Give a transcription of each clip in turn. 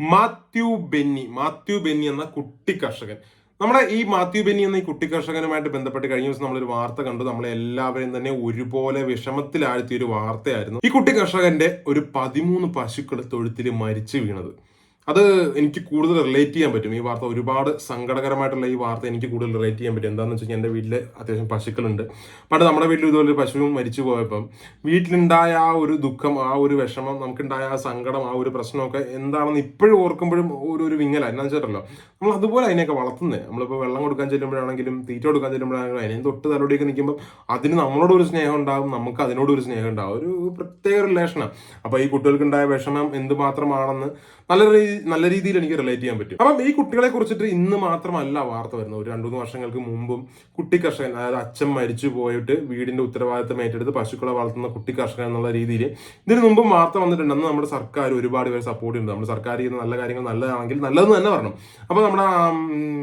മാത്യു ബെന്നി. മാത്യു ബെന്നി എന്ന കുട്ടി കർഷകൻ. നമ്മുടെ ഈ മാത്യു ബെന്നി എന്ന ഈ കുട്ടി കർഷകനുമായിട്ട് ബന്ധപ്പെട്ട് കഴിഞ്ഞ ദിവസം നമ്മളൊരു വാർത്ത കണ്ടു. നമ്മളെ എല്ലാവരെയും തന്നെ ഒരുപോലെ വിഷമത്തിലാഴ്ത്തിയ ഒരു വാർത്തയായിരുന്നു. ഈ കുട്ടി കർഷകന്റെ ഒരു പതിമൂന്ന് പശുക്കൾ തൊഴുത്തിൽ മരിച്ചു വീണത്. അത് എനിക്ക് കൂടുതൽ റിലേറ്റ് ചെയ്യാൻ പറ്റും. ഈ വാർത്ത ഒരുപാട് സങ്കടകരമായിട്ടുള്ള ഈ വാർത്ത എനിക്ക് കൂടുതൽ റിലേറ്റ് ചെയ്യാൻ പറ്റും. എന്താണെന്ന് വെച്ച് കഴിഞ്ഞാൽ എന്റെ വീട്ടിൽ അത്യാവശ്യം പശുക്കളുണ്ട്. പണ്ട് നമ്മുടെ വീട്ടിൽ ഇതുപോലെ പശുവും മരിച്ചു പോയപ്പം വീട്ടിലുണ്ടായ ആ ഒരു ദുഃഖം ആ ഒരു വിഷമം നമുക്കുണ്ടായ ആ സങ്കടം ആ ഒരു പ്രശ്നമൊക്കെ എന്താണെന്ന് ഇപ്പോഴും ഓർക്കുമ്പോഴും ഒരു ഒരു വിങ്ങല. എന്നാന്ന് വെച്ചിട്ടല്ലോ നമ്മൾ അതുപോലെ അതിനെയൊക്കെ വളർത്തുന്നത് നമ്മളിപ്പോൾ വെള്ളം കൊടുക്കാൻ ചെല്ലുമ്പോഴാണെങ്കിലും തീറ്റ കൊടുക്കാൻ ചെല്ലുമ്പോഴാണെങ്കിലും അതിനെ തൊട്ട് തലോടിയൊക്കെ നിൽക്കുമ്പോൾ അതിന് നമ്മളോട് ഒരു സ്നേഹം ഉണ്ടാകും നമുക്ക് അതിനോട് ഒരു സ്നേഹം ഉണ്ടാകും ഒരു പ്രത്യേക റിലേഷനാണ് അപ്പോൾ ഈ കുട്ടികൾക്കുണ്ടായ വിഷമം എന്ത് മാത്രമാണെന്ന് നല്ല നല്ല രീതിയിൽ എനിക്ക് റിലേറ്റ് ചെയ്യാൻ പറ്റും. അപ്പം ഈ കുട്ടികളെ കുറിച്ചിട്ട് ഇന്ന് മാത്രമല്ല വാർത്ത വരുന്നത്. ഒരു രണ്ടു മൂന്ന് വർഷങ്ങൾക്ക് മുമ്പും കുട്ടി കർഷകൻ അതായത് അച്ഛൻ മരിച്ചു പോയിട്ട് വീടിന്റെ ഉത്തരവാദിത്തം ഏറ്റെടുത്ത് പശുക്കളെ വളർത്തുന്ന കുട്ടി കർഷകൻ എന്നുള്ള രീതിയിൽ ഇതിന് മുമ്പും വാർത്ത വന്നിട്ടുണ്ട്. അന്ന് നമ്മുടെ സർക്കാർ ഒരുപാട് പേര് സപ്പോർട്ട് ചെയ്യുന്നുണ്ട്. നമ്മുടെ സർക്കാർ ചെയ്യുന്ന നല്ല കാര്യങ്ങൾ നല്ലതാണെങ്കിൽ നല്ലതെന്ന് തന്നെ പറഞ്ഞു. അപ്പോൾ നമ്മുടെ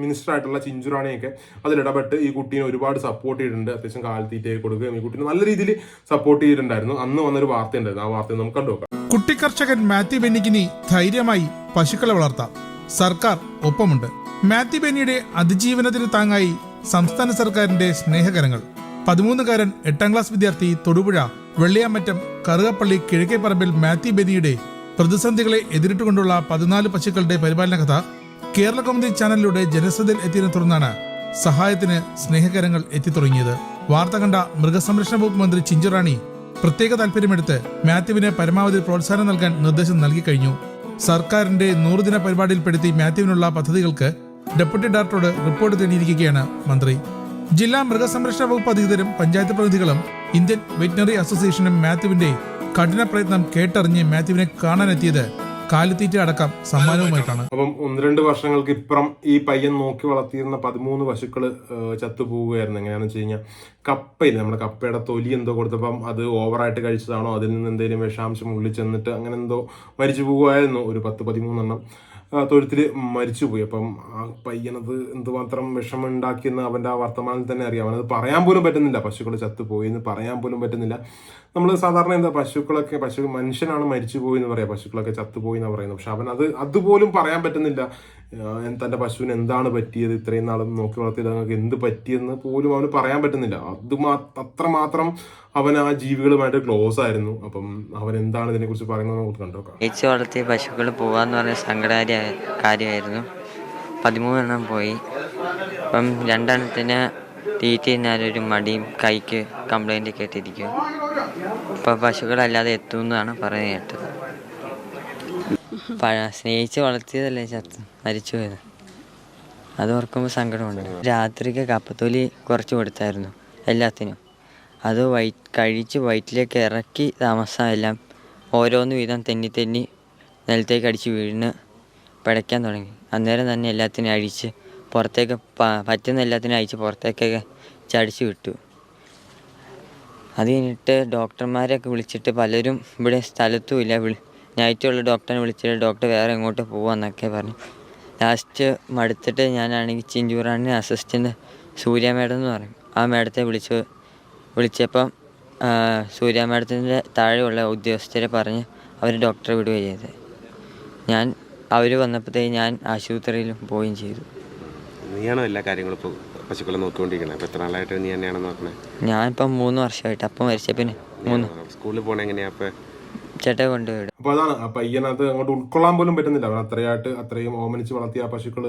മിനിസ്റ്റർ ആയിട്ടുള്ള ചിഞ്ചുറാണിയൊക്കെ അതിലിടപെട്ട് ഈ കുട്ടീനെ ഒരുപാട് സപ്പോർട്ട് ചെയ്തിട്ടുണ്ട്. അത്യാവശ്യം കാൽത്തീറ്റയൊക്കെ കൊടുക്കുകയും ഈ കുട്ടീനെ നല്ല രീതിയിൽ സപ്പോർട്ട് ചെയ്തിട്ടുണ്ടായിരുന്നു. അന്ന് വന്നൊരു വാർത്ത ഉണ്ടായിരുന്നു ആ വാർത്ത നമുക്ക് കണ്ടു നോക്കാം കുട്ടിക്കർഷകൻ മാത്യു ബെന്നിക്കിനി ധൈര്യമായി പശുക്കളെ വളർത്താം. സർക്കാർ ഒപ്പമുണ്ട്. മാത്യു ബെന്നിയുടെ അതിജീവനത്തിന് താങ്ങായി സംസ്ഥാന സർക്കാരിന്റെ സ്നേഹകരങ്ങൾ. പതിമൂന്നുകാരൻ എട്ടാം ക്ലാസ് വിദ്യാർത്ഥി തൊടുപുഴ വെള്ളിയാമറ്റം കറുകപ്പള്ളി കിഴക്കേപ്പറമ്പിൽ മാത്യു ബെന്നിയുടെ പ്രതിസന്ധികളെ എതിരിട്ടുകൊണ്ടുള്ള പതിനാല് പശുക്കളുടെ പരിപാലന കഥ കേരള കൗമുദി ചാനലിലൂടെ ജനശ്രദ്ധയിൽ എത്തിയതിനെ തുടർന്നാണ് സഹായത്തിന് സ്നേഹകരങ്ങൾ എത്തിത്തുടങ്ങിയത്. വാർത്ത കണ്ട മൃഗസംരക്ഷണ വകുപ്പ് മന്ത്രി ചിഞ്ചുറാണി പ്രത്യേക താല്പര്യമെടുത്ത് മാത്യുവിന് പരമാവധി പ്രോത്സാഹനം നൽകാൻ നിർദ്ദേശം നൽകി കഴിഞ്ഞു സർക്കാരിന്റെ നൂറുദിന പരിപാടിയിൽപ്പെടുത്തി മാത്യുവിനുള്ള പദ്ധതികൾക്ക് ഡെപ്യൂട്ടി ഡയറക്ടറോട് റിപ്പോർട്ട് തേടിയിരിക്കുകയാണ് മന്ത്രി. ജില്ലാ മൃഗസംരക്ഷണ വകുപ്പ് അധികൃതരും പഞ്ചായത്ത് പ്രതിനിധികളും ഇന്ത്യൻ വെറ്റിനറി അസോസിയേഷനും മാത്യുവിന്റെ കഠിന പ്രയത്നം കേട്ടറിഞ്ഞ് മാത്യുവിനെ കാണാനെത്തിയത് കാലിത്തീറ്റ അടക്കം സമ്മാനവുമായിട്ടാണ്. അപ്പം ഒന്ന് രണ്ട് വർഷങ്ങൾക്ക് ഇപ്പുറം ഈ പയ്യൻ നോക്കി വളർത്തിയിരുന്ന പതിമൂന്ന് പശുക്കൾ ചത്തുപോകുകയായിരുന്നു എങ്ങനെയാണെന്ന് വെച്ച് കഴിഞ്ഞാൽ കപ്പയില്ല നമ്മുടെ കപ്പയുടെ തൊലി എന്തോ കൊടുത്തപ്പം അത് ഓവറായിട്ട് കഴിച്ചതാണോ അതിൽ നിന്ന് എന്തെങ്കിലും വിഷാംശം ഉള്ളിൽ ചെന്നിട്ട് അങ്ങനെ എന്തോ മരിച്ചു പോകുമായിരുന്നു. ഒരു പത്ത് പതിമൂന്നെണ്ണം തൊഴുത്തിൽ മരിച്ചുപോയി അപ്പം ആ പയ്യനത് എന്തുമാത്രം വിഷമം ഉണ്ടാക്കിയെന്ന് അവന്റെ ആ വർത്തമാനത്തിൽ തന്നെ അറിയാം. അവനത് പറയാൻ പോലും പറ്റുന്നില്ല. പശുക്കൾ ചത്തുപോയി എന്ന് പറയാൻ പോലും പറ്റുന്നില്ല. നമ്മൾ സാധാരണ എന്താ പശുക്കളൊക്കെ പശു മനുഷ്യനാണ് മരിച്ചു പോയി എന്ന് പറയാം. പശുക്കളൊക്കെ ചത്തുപോയി എന്ന് പറയുന്നത്. പക്ഷെ അവൻ അത് അതുപോലും പറയാൻ പറ്റുന്നില്ല. തന്റെ പശുവിന് എന്താണ് പറ്റിയത്? ഇത്രയും നാളും നോക്കി വളർത്തിയത് അങ്ങനെ എന്ത് പറ്റിയെന്ന് പോലും അവന് പറയാൻ പറ്റുന്നില്ല. അത് മാ അത്രമാത്രം അവൻ ആ ജീവികളുമായിട്ട് ക്ലോസ് ആയിരുന്നു. അപ്പം അവൻ എന്താണ് ഇതിനെക്കുറിച്ച് പറയുന്നത് നമുക്ക് കണ്ടുനോക്കാം ചേച്ചി വളർത്തിയ പശുക്കൾ പോകാന്ന് പറഞ്ഞ സങ്കടകാരി കാര്യമായിരുന്നു. പതിമൂന്നെണ്ണം പോയി. അപ്പം രണ്ടെണ്ണത്തിന് തീറ്റ തിന്നാനൊരു മടിയും കൈക്ക് കംപ്ലൈന്റ് കേട്ടിരിക്കും ആയിട്ടിരിക്കും ഇപ്പം പശുക്കളല്ലാതെ എത്തുമെന്നാണ് പറയുന്നത് കേട്ടത്. സ്നേഹിച്ച് വളർത്തിയതല്ലേ ചത്ത് മരിച്ചു പോയത്? അത് ഓർക്കുമ്പോൾ സങ്കടമുണ്ട്. രാത്രിക്ക് കപ്പത്തൊലി കുറച്ച് കൊടുത്തായിരുന്നു എല്ലാത്തിനും. അത് വൈ കഴിച്ച് വയറ്റിലേക്ക് ഇറക്കി താമസം എല്ലാം ഓരോന്ന് വീതം തെന്നി തെന്നി നിലത്തേക്ക് അടിച്ച് വീണ് പിടയ്ക്കാൻ തുടങ്ങി. അന്നേരം തന്നെ എല്ലാത്തിനും അഴിച്ച് പുറത്തേക്ക് പറ്റുന്ന എല്ലാത്തിനും അയച്ച് പുറത്തേക്കൊക്കെ ചടിച്ചു വിട്ടു. അത് കഴിഞ്ഞിട്ട് ഡോക്ടർമാരെയൊക്കെ വിളിച്ചിട്ട് പലരും ഇവിടെ സ്ഥലത്തും ഇല്ല. വിളി നൈറ്റുള്ള ഡോക്ടറിനെ വിളിച്ചിട്ട് ഡോക്ടർ വേറെ എങ്ങോട്ട് പോവാന്നൊക്കെ പറഞ്ഞു. ലാസ്റ്റ് മടുത്തിട്ട് ഞാനാണെങ്കിൽ ചിഞ്ചൂറാണിന് അസിസ്റ്റന്റ് സൂര്യ മേഡം എന്ന് പറയും. ആ മേഡത്തെ വിളിച്ചു വിളിച്ചപ്പം സൂര്യ മേഡത്തിന്റെ താഴെയുള്ള ഉദ്യോഗസ്ഥരെ പറഞ്ഞ് അവർ ഡോക്ടറെ വിടുകയും ചെയ്തത്. ഞാൻ അവർ വന്നപ്പോഴത്തേക്ക് ഞാൻ ആശുപത്രിയിലും പോവുകയും ചെയ്തു. നീയാണോ എല്ലാ കാര്യങ്ങളും ഇപ്പോൾ പശുക്കളെ നോക്കിക്കൊണ്ടിരിക്കണേ? അപ്പോൾ എത്ര നാളായിട്ട് നീ തന്നെയാണ് നോക്കണേ? ഞാനിപ്പം മൂന്ന് വർഷമായിട്ട് അപ്പം മരിച്ച പിന്നെ. മൂന്ന്. സ്കൂളിൽ പോകണ എങ്ങനെയാ? അപ്പോൾ ചേട്ടൻ കൊണ്ടുപോയിടും അപ്പൊ അതാണ്. ആ പയ്യനത് അങ്ങോട്ട് ഉൾക്കൊള്ളാൻ പോലും പറ്റുന്നില്ല. അവൻ അത്രയായിട്ട് അത്രയും ഓമനിച്ച് വളർത്തിയ ആ പശുക്കൾ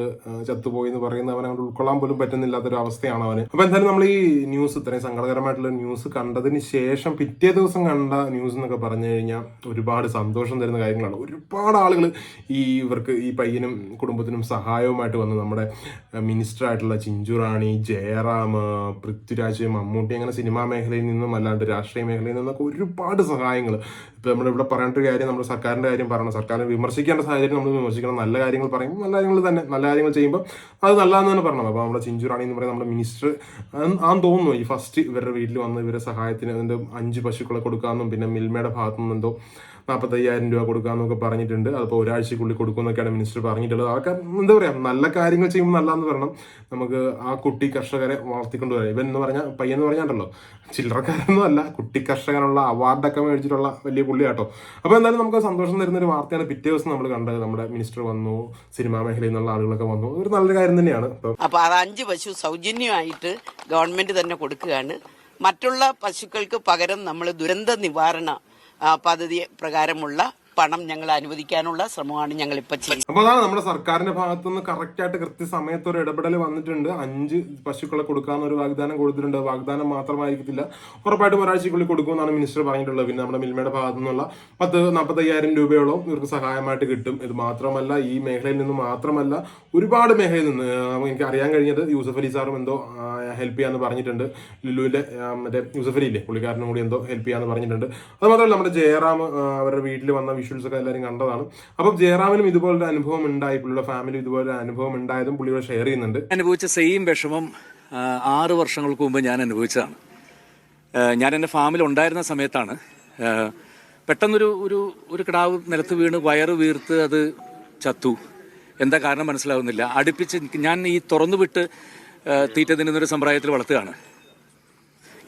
ചത്തുപോയി എന്ന് പറയുന്ന അവൻ അങ്ങോട്ട് ഉൾക്കൊള്ളാൻ പോലും പറ്റുന്നില്ലാത്തൊരു അവസ്ഥയാണ് അവന്. അപ്പൊ എന്തായാലും നമ്മൾ ഈ ന്യൂസ് ഇത്രയും സങ്കടകരമായിട്ടുള്ള ന്യൂസ് കണ്ടതിന് ശേഷം പിറ്റേ ദിവസം കണ്ട ന്യൂസ് എന്നൊക്കെ പറഞ്ഞു കഴിഞ്ഞാൽ ഒരുപാട് സന്തോഷം തരുന്ന കാര്യങ്ങളാണ്. ഒരുപാട് ആളുകൾ ഈ ഇവർക്ക് ഈ പയ്യനും കുടുംബത്തിനും സഹായവുമായിട്ട് വന്നു നമ്മുടെ മിനിസ്റ്റർ ആയിട്ടുള്ള ചിഞ്ചു റാണി ജയറാം പൃഥ്വിരാജ് മമ്മൂട്ടി അങ്ങനെ സിനിമാ മേഖലയിൽ നിന്നും അല്ലാണ്ട് രാഷ്ട്രീയ മേഖലയിൽ നിന്നൊക്കെ ഒരുപാട് സഹായങ്ങൾ ഇപ്പൊ നമ്മൾ ഇവിടെ പറയേണ്ട ഒരു കാര്യം നമ്മൾ സർക്കാരിന്റെ കാര്യം പറയണം. സർക്കാരിനെ വിമർശിക്കേണ്ട സാഹചര്യം നമ്മൾ വിമർശിക്കണം. നല്ല കാര്യങ്ങൾ പറയും. നല്ല കാര്യങ്ങൾ തന്നെ നല്ല കാര്യങ്ങൾ ചെയ്യുമ്പോൾ അത് നല്ലതെന്ന് തന്നെ പറയണം. അപ്പോൾ നമ്മുടെ ചിഞ്ചുറാണി എന്ന് പറയുന്ന നമ്മുടെ മിനിസ്റ്റർ ആന്ന് തോന്നുന്നു. ഈ ഫസ്റ്റ് ഇവരുടെ വീട്ടിൽ വന്ന് ഇവരെ സഹായത്തിന് അതിന്റെ അഞ്ച് പശുക്കളെ കൊടുക്കാമെന്നും പിന്നെ മിൽമയുടെ ഭാഗത്തു നിന്നെന്തോ നാൽപ്പത്തയ്യായിരം രൂപ കൊടുക്കാമെന്നൊക്കെ പറഞ്ഞിട്ടുണ്ട്. അതിപ്പോൾ ഒരാഴ്ചക്കുള്ളിൽ കൊടുക്കുമെന്നൊക്കെയാണ് മിനിസ്റ്റർ പറഞ്ഞിട്ടുള്ളത്. അതൊക്കെ എന്താ പറയുക നല്ല കാര്യങ്ങൾ ചെയ്യുമ്പോൾ നല്ലതെന്ന് പറയണം. നമുക്ക് ആ കുട്ടി കർഷകരെ വളർത്തിക്കൊണ്ട് വരാം. ഇവൻ എന്ന് പറഞ്ഞാൽ പയ്യെന്ന് പറഞ്ഞാണ്ടല്ലോ. ചില്ലറക്കാരൊന്നും അല്ല. കുട്ടി കർഷകനുള്ള അവാർഡൊക്കെ മേടിച്ചിട്ടുള്ള വലിയ പുള്ളിയാട്ടോ. അപ്പോൾ എന്തായാലും നമുക്ക് സന്തോഷം തരുന്ന ഒരു വാർത്തയാണ് പിറ്റേ ദിവസം നമ്മൾ കണ്ടത്. നമ്മുടെ മിനിസ്റ്റർ വന്നു സിനിമാ മേഖലയിൽ നിന്നുള്ള ആളുകളൊക്കെ വന്നു. ഒരു നല്ലൊരു കാര്യം തന്നെയാണ്. അപ്പോൾ അത് അഞ്ച് പശു സൗജന്യമായിട്ട് ഗവൺമെന്റ് തന്നെ കൊടുക്കുകയാണ്. മറ്റുള്ള പശുക്കൾക്ക് പകരം നമ്മൾ ദുരന്ത നിവാരണ പദ്ധതി പ്രകാരമുള്ള പണം ഞങ്ങൾ അനുവദിക്കാനുള്ള ശ്രമമാണ് ഞങ്ങൾ ഇപ്പോൾ ചെയ്യുന്നത്. അപ്പോൾ അതാണ് നമ്മുടെ സർക്കാരിന്റെ ഭാഗത്തുനിന്ന് കറക്റ്റ് ആയിട്ട് കൃത്യസമയത്ത് ഒരു ഇടപെടൽ വന്നിട്ടുണ്ട്. അഞ്ച് പശുക്കളെ കൊടുക്കാന്ന് ഒരു വാഗ്ദാനം കൊടുത്തിട്ടുണ്ട്. വാഗ്ദാനം മാത്രമായിരിക്കത്തില്ല. ഉറപ്പായിട്ടും ഒരാഴ്ചക്കുള്ളിൽ കൊടുക്കുമെന്നാണ് മിനിസ്റ്റർ പറഞ്ഞിട്ടുള്ളത്. പിന്നെ നമ്മുടെ മിൽമയുടെ ഭാഗത്തു നിന്നുള്ള പത്ത് നാൽപ്പത്തയ്യായിരം രൂപയോളം ഇവർക്ക് സഹായമായിട്ട് കിട്ടും. ഇത് മാത്രമല്ല ഈ മേഖലയിൽ നിന്ന് മാത്രമല്ല ഒരുപാട് മേഖലയിൽ നിന്ന് എനിക്ക് അറിയാൻ കഴിഞ്ഞത് യൂസഫ് അലി സാറും എന്തോ ഹെൽപ്പ് ചെയ്യാന്ന് പറഞ്ഞിട്ടുണ്ട്. ലുലുവിന്റെ മറ്റേ യൂസഫ് അലി ഇല്ലേ പുള്ളിക്കാരനും കൂടി എന്തോ ഹെൽപ്പ് ചെയ്യാന്ന് പറഞ്ഞിട്ടുണ്ട്. അത് മാത്രമല്ല നമ്മുടെ ജയറാം അവരുടെ വീട്ടിൽ വന്ന വിഷ്വൽസ് ഒക്കെ എല്ലാവരും കണ്ടതാണ്. അപ്പം ജയറാമിനും ഇതുപോലൊരു അനുഭവം ഉണ്ടായി പുള്ളിയുടെ ഫാമിലി ഇതുപോലൊരു അനുഭവം ഉണ്ടായതും പുള്ളിയോട് ഷെയർ ചെയ്യുന്നുണ്ട്. അനുഭവിച്ച സെയിം വിഷമം ആറ് വർഷങ്ങൾക്ക് മുമ്പ് ഞാൻ അനുഭവിച്ചതാണ്. ഞാൻ എന്റെ ഫാമിൽ ഉണ്ടായിരുന്ന സമയത്താണ്. പെട്ടെന്നൊരു ഒരു ഒരു കിടാവ് നിലത്ത് വീണ് വയറ് വീർത്ത് അത് ചത്തു. എന്താ കാരണം മനസ്സിലാവുന്നില്ല. അടുപ്പിച്ച് ഞാൻ ഈ തുറന്നു വിട്ട് തീറ്റ തിന്നുന്നൊരു സമ്പ്രദായത്തിൽ വളർത്തുകയാണ്.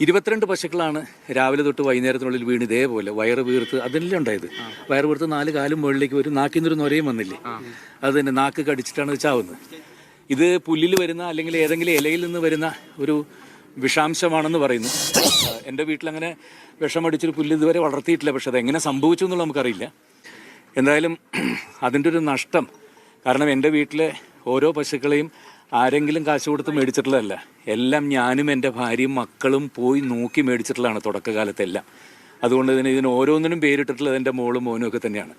ഇരുപത്തിരണ്ട് പശുക്കളാണ് രാവിലെ തൊട്ട് വൈകുന്നേരത്തിനുള്ളിൽ വീണ് ഇതേപോലെ വയറ് വീർത്ത് അതെല്ലാം ഉണ്ടായത്. വയറ് വീർത്ത് നാല് കാലും മുകളിലേക്ക് വരും നാക്കിന്നൊരു നൊരയും വന്നില്ലേ? അത് തന്നെ നാക്ക് കടിച്ചിട്ടാണ് വെച്ചാവുന്നത് ചാവുന്നത്. ഇത് പുല്ലിൽ വരുന്ന അല്ലെങ്കിൽ ഏതെങ്കിലും ഇലയിൽ നിന്ന് വരുന്ന ഒരു വിഷാംശമാണെന്ന് പറയുന്നു. എന്റെ വീട്ടിലങ്ങനെ വിഷമടിച്ചൊരു പുല്ല് ഇതുവരെ വളർത്തിയിട്ടില്ല. പക്ഷെ അതെങ്ങനെ സംഭവിച്ചു എന്നുള്ള നമുക്കറിയില്ല. എന്തായാലും അതിന്റെ ഒരു നഷ്ടം കാരണം എന്റെ വീട്ടിലെ ഓരോ പശുക്കളെയും ആരെങ്കിലും കാശ് കൊടുത്ത് മേടിച്ചിട്ടുള്ളതല്ല. എല്ലാം ഞാനും എന്റെ ഭാര്യയും മക്കളും പോയി നോക്കി മേടിച്ചിട്ടുള്ളതാണ് തുടക്കകാലത്തെല്ലാം. അതുകൊണ്ട് തന്നെ ഇതിന് ഓരോന്നിനും പേരിട്ടിട്ടുള്ളത് എന്റെ മോളും മോനും ഒക്കെ തന്നെയാണ്.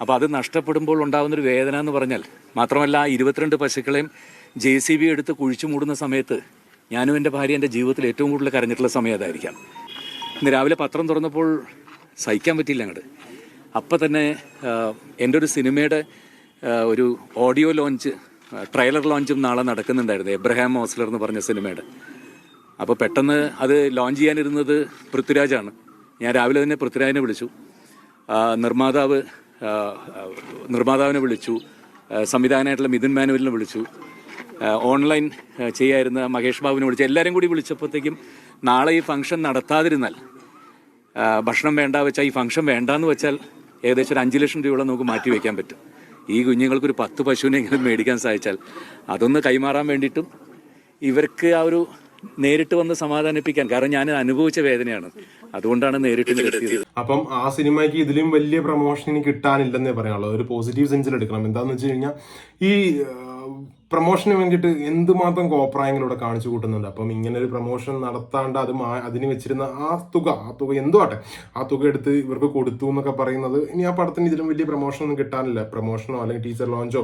അപ്പോൾ അത് നഷ്ടപ്പെടുമ്പോൾ ഉണ്ടാകുന്നൊരു വേദന എന്ന് പറഞ്ഞാൽ മാത്രമല്ല ആ ഇരുപത്തിരണ്ട് പശുക്കളെയും ജെ സി ബി എടുത്ത് കുഴിച്ചു മൂടുന്ന സമയത്ത് ഞാനും എന്റെ ഭാര്യ എന്റെ ജീവിതത്തിൽ ഏറ്റവും കൂടുതൽ കരഞ്ഞിട്ടുള്ള സമയം അതായിരിക്കാം. ഇന്ന് രാവിലെ പത്രം തുറന്നപ്പോൾ സഹിക്കാൻ പറ്റിയില്ല അങ്ങോട്ട് അപ്പം തന്നെ എന്റെ ഒരു സിനിമയുടെ ഒരു ഓഡിയോ ലോഞ്ച് ട്രെയിലർ ലോഞ്ചും നാളെ നടക്കുന്നുണ്ടായിരുന്നു. എബ്രഹാം മോസ്ലർ എന്ന് പറഞ്ഞ സിനിമയുടെ. അപ്പോൾ പെട്ടെന്ന് അത് ലോഞ്ച് ചെയ്യാനിരുന്നത് പൃഥ്വിരാജാണ്. ഞാൻ രാവിലെ തന്നെ പൃഥ്വിരാജിനെ വിളിച്ചു. നിർമ്മാതാവ് നിർമ്മാതാവിനെ വിളിച്ചു. സംവിധാനമായിട്ടുള്ള മിഥുൻ മാനുവലിനെ വിളിച്ചു. ഓൺലൈൻ ചെയ്യായിരുന്ന മഹേഷ് ബാബുവിനെ വിളിച്ചു. എല്ലാവരും കൂടി വിളിച്ചപ്പോഴത്തേക്കും നാളെ ഈ ഫംഗ്ഷൻ നടത്താതിരുന്നാൽ ഭക്ഷണം വേണ്ട വെച്ചാൽ ഈ ഫംഗ്ഷൻ വേണ്ടാന്ന് വെച്ചാൽ ഏകദേശം ഒരു അഞ്ച് ലക്ഷം രൂപയോളം നമുക്ക് മാറ്റി വയ്ക്കാൻ പറ്റും. ഈ കുഞ്ഞുങ്ങൾക്കൊരു പത്ത് പശുവിനെങ്കിലും മേടിക്കാൻ സാധിച്ചാൽ അതൊന്ന് കൈമാറാൻ വേണ്ടിയിട്ടും ഇവർക്ക് ആ ഒരു നേരിട്ട് വന്ന് സമാധാനിപ്പിക്കാൻ. കാരണം ഞാൻ അനുഭവിച്ച വേദനയാണ്. അതുകൊണ്ടാണ് നേരിട്ട് നിർത്തിയത് അപ്പം ആ സിനിമയ്ക്ക് ഇതിലും വലിയ പ്രൊമോഷൻ ഇനി കിട്ടാനില്ലെന്നേ പറയാനുള്ളൂ. ഒരു പോസിറ്റീവ് സെൻസിൽ എടുക്കണം. എന്താന്ന് വെച്ച് കഴിഞ്ഞാൽ ഈ പ്രൊമോഷന് വേണ്ടിയിട്ട് എന്തുമാത്രം കോപ്രായങ്ങൾ ഇവിടെ കാണിച്ചു കൂട്ടുന്നുണ്ട്? അപ്പം ഇങ്ങനെ ഒരു പ്രൊമോഷൻ നടത്താണ്ട് അത് അതിന് വെച്ചിരുന്ന ആ തുക ആ തുക എന്തോ ആട്ടെ? ആ തുക എടുത്ത് ഇവർക്ക് കൊടുത്തു എന്നൊക്കെ പറയുന്നത് ഇനി ആ പടത്തിന് ഇതിലും വലിയ പ്രൊമോഷൻ ഒന്നും കിട്ടാനില്ല. പ്രൊമോഷനോ അല്ലെങ്കിൽ ടീച്ചർ ലോഞ്ചോ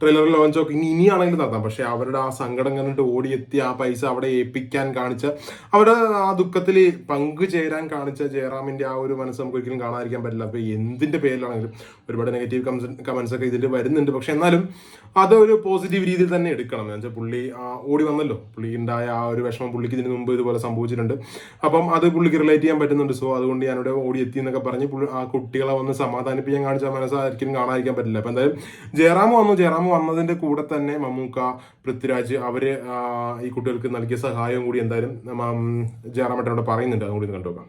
ട്രെയിലർ ലോഞ്ചോ ഇനി ഇനിയാണെങ്കിലും നടത്താം. പക്ഷേ അവരുടെ ആ സങ്കടം കണ്ടിട്ട് ഓടിയെത്തി ആ പൈസ അവിടെ ഏൽപ്പിക്കാൻ കാണിച്ച അവരുടെ ആ ദുഃഖത്തിൽ പങ്കു ചേരാൻ കാണിച്ച ജയറാമിന്റെ ആ ഒരു മനസ്സ് നമുക്ക് ഒരിക്കലും കാണാതിരിക്കാൻ പറ്റില്ല. അപ്പോൾ എന്തിന്റെ പേരിലാണെങ്കിലും ഒരുപാട് നെഗറ്റീവ് കമന്റ്സ് ഒക്കെ ഇതിൽ വരുന്നുണ്ട്. പക്ഷെ എന്നാലും അതൊരു പോസിറ്റീവ് രീതിയിൽ തന്നെ എടുക്കണം. എന്ന് വെച്ചാൽ പുള്ളി ഓടി വന്നല്ലോ. പുള്ളി ഉണ്ടായ ആ ഒരു വിഷമം പുള്ളിക്ക് ഇതിന് മുമ്പ് ഇതുപോലെ സംഭവിച്ചിട്ടുണ്ട്. അപ്പം അത് പുള്ളിക്ക് റിലേറ്റ് ചെയ്യാൻ പറ്റുന്നുണ്ട്. സോ അതുകൊണ്ട് ഞാനിവിടെ ഓടി എത്തി എന്നൊക്കെ പറഞ്ഞ് ആ കുട്ടികളെ വന്ന് സമാധാനിപ്പിക്കാൻ കാണിച്ച മനസ്സായിരിക്കും കാണാതിരിക്കാൻ പറ്റില്ല. അപ്പം എന്തായാലും ജയറാം വന്നു. ജയറാം വന്നതിന്റെ കൂടെ തന്നെ മമ്മൂക്ക പൃഥ്വിരാജ് അവർ ഈ കുട്ടികൾക്ക് നൽകിയ സഹായവും കൂടി എന്തായാലും ജയറാം ഏട്ടനോട് പറയുന്നുണ്ട്. അതുകൂടി കണ്ടുനോക്കാം.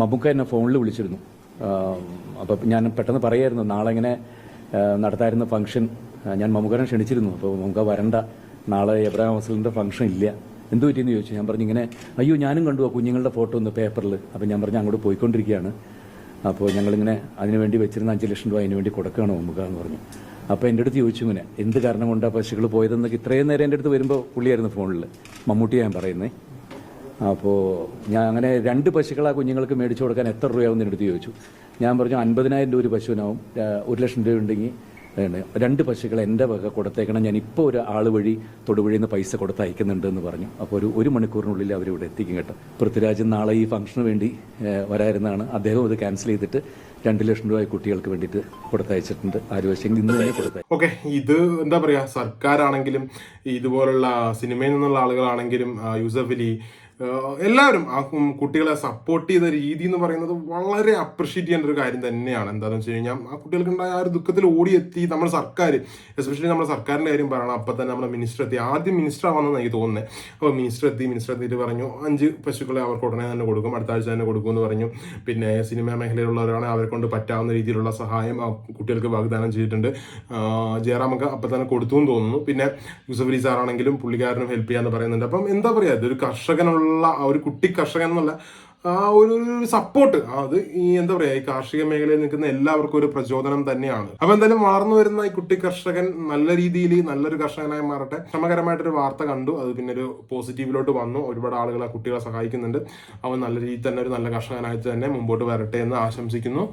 മബുക്ക എന്നെ ഫോണിൽ വിളിച്ചിരുന്നു. അപ്പോൾ ഞാൻ പെട്ടെന്ന് പറയായിരുന്നു നാളെ ഇങ്ങനെ നടത്തായിരുന്ന ഫംഗ്ഷൻ ഞാൻ മമുക്കനെ ക്ഷണിച്ചിരുന്നു. അപ്പോൾ മമുക്ക വരണ്ട. നാളെ എബ്രാഹിം ഹോസ്റ്റലിന്റെ ഫംഗ്ഷൻ ഇല്ല. എന്ത് പറ്റിയെന്ന് ചോദിച്ചു. ഞാൻ പറഞ്ഞു ഇങ്ങനെ അയ്യോ ഞാനും കണ്ടു ആ കുഞ്ഞുങ്ങളുടെ ഫോട്ടോ ഒന്ന് പേപ്പറിൽ അപ്പോൾ ഞാൻ പറഞ്ഞു അങ്ങോട്ട് പോയിക്കൊണ്ടിരിക്കുകയാണ്. അപ്പോൾ ഞങ്ങളിങ്ങനെ അതിനുവേണ്ടി വെച്ചിരുന്ന അഞ്ച് ലക്ഷം രൂപ അതിനുവേണ്ടി കൊടുക്കുകയാണ് മമുക്ക എന്ന് പറഞ്ഞു. അപ്പോൾ എന്റെ അടുത്ത് ചോദിച്ചു ഇങ്ങനെ എന്ത് കാരണം കൊണ്ടാണ് പശുക്കൾ പോയതെന്നൊക്കെ ഇത്രയും നേരം എന്റെ അടുത്ത് വരുമ്പോൾ പുള്ളിയായിരുന്നു ഫോണിൽ മമ്മൂട്ടി ഞാൻ പറയുന്നത് അപ്പോൾ ഞാൻ അങ്ങനെ രണ്ട് പശുക്കൾ ആ കുഞ്ഞുങ്ങൾക്ക് മേടിച്ചു കൊടുക്കാൻ എത്ര രൂപയാവും എന്ന് എടുത്ത് ചോദിച്ചു. ഞാൻ പറഞ്ഞു അൻപതിനായിരം രൂപ ഒരു പശുവിനാവും. ഒരു ലക്ഷം രൂപ ഉണ്ടെങ്കിൽ. രണ്ട് പശുക്കൾ എന്റെ വക കൊടുത്തേക്കണം. ഞാൻ ഇപ്പോൾ ഒരു ആൾ വഴി തൊടുവഴിയിൽ നിന്ന് പൈസ കൊടുത്ത് അയക്കുന്നുണ്ട് എന്ന് പറഞ്ഞു. അപ്പോൾ ഒരു ഒരു മണിക്കൂറിനുള്ളിൽ അവരിവിടെ എത്തിക്കും കേട്ടോ. പൃഥ്വിരാജ് നാളെ ഈ ഫംഗ്ഷന് വേണ്ടി വരായിരുന്നതാണ്. അദ്ദേഹം അത് ക്യാൻസൽ ചെയ്തിട്ട് രണ്ട് ലക്ഷം രൂപ കുട്ടികൾക്ക് വേണ്ടിയിട്ട് കൊടുത്തയച്ചിട്ടുണ്ട്. ആര് വശമെങ്കിൽ ഇന്ന് തന്നെ കൊടുത്തയച്ചു ഓക്കെ ഇത് എന്താ പറയുക സർക്കാരാണെങ്കിലും ഇതുപോലുള്ള സിനിമയിൽ നിന്നുള്ള ആളുകളാണെങ്കിലും യൂസഫലി എല്ലാവരും ആ കുട്ടികളെ സപ്പോർട്ട് ചെയ്യുന്ന രീതി എന്ന് പറയുന്നത് വളരെ അപ്രിഷ്യേറ്റ് ചെയ്യേണ്ട ഒരു കാര്യം തന്നെയാണ്. എന്താണെന്ന് വെച്ച് കഴിഞ്ഞാൽ ആ കുട്ടികൾക്കുണ്ടായ ആ ഒരു ദുഃഖത്തിൽ ഓടിയെത്തി നമ്മുടെ സർക്കാർ എസ്പെഷ്യലി നമ്മുടെ സർക്കാരിന്റെ കാര്യം പറയണം. അപ്പം തന്നെ നമ്മുടെ മിനിസ്റ്റർ എത്തി. ആദ്യം മിനിസ്റ്റർ ആവാമെന്ന് എനിക്ക് തോന്നുന്നത് അപ്പോൾ മിനിസ്റ്റർ എത്തി മിനിസ്റ്റർ എത്തിയിട്ട് പറഞ്ഞു അഞ്ച് പശുക്കളെ അവർക്ക് ഉടനെ തന്നെ കൊടുക്കും അടുത്ത ആഴ്ച തന്നെ കൊടുക്കും എന്ന് പറഞ്ഞു. പിന്നെ സിനിമാ മേഖലയിലുള്ളവരാണ് അവരെ കൊണ്ട് പറ്റാവുന്ന രീതിയിലുള്ള സഹായം ആ കുട്ടികൾക്ക് വാഗ്ദാനം ചെയ്തിട്ടുണ്ട്. ജയറാമൊക്കെ അപ്പം തന്നെ കൊടുത്തു എന്ന് തോന്നുന്നു. പിന്നെ യൂസഫ് അലി സാറാണെങ്കിലും പുള്ളിക്കാരനും ഹെൽപ്പ് ചെയ്യാന്ന് പറയുന്നുണ്ട്. അപ്പം എന്താ പറയുക ഇതൊരു കർഷകനുള്ള ആ ഒരു കുട്ടി കർഷകൻ എന്നുള്ള ആ ഒരു സപ്പോർട്ട് അത് ഈ എന്താ പറയാ ഈ കാർഷിക മേഖലയിൽ നിൽക്കുന്ന എല്ലാവർക്കും ഒരു പ്രചോദനം തന്നെയാണ്. അപ്പൊ എന്തായാലും വളർന്നു വരുന്ന ഈ കുട്ടി കർഷകൻ നല്ല രീതിയിൽ നല്ലൊരു കർഷകനായി മാറട്ടെ. ശ്രമകരമായിട്ടൊരു വാർത്ത കണ്ടു അത് പിന്നെ ഒരു പോസിറ്റീവിലോട്ട് വന്നു. ഒരുപാട് ആളുകൾ ആ കുട്ടികളെ സഹായിക്കുന്നുണ്ട്. അവൻ നല്ല രീതിയിൽ തന്നെ ഒരു നല്ല കർഷകനായിട്ട് തന്നെ മുമ്പോട്ട് വരട്ടെ എന്ന് ആശംസിക്കുന്നു.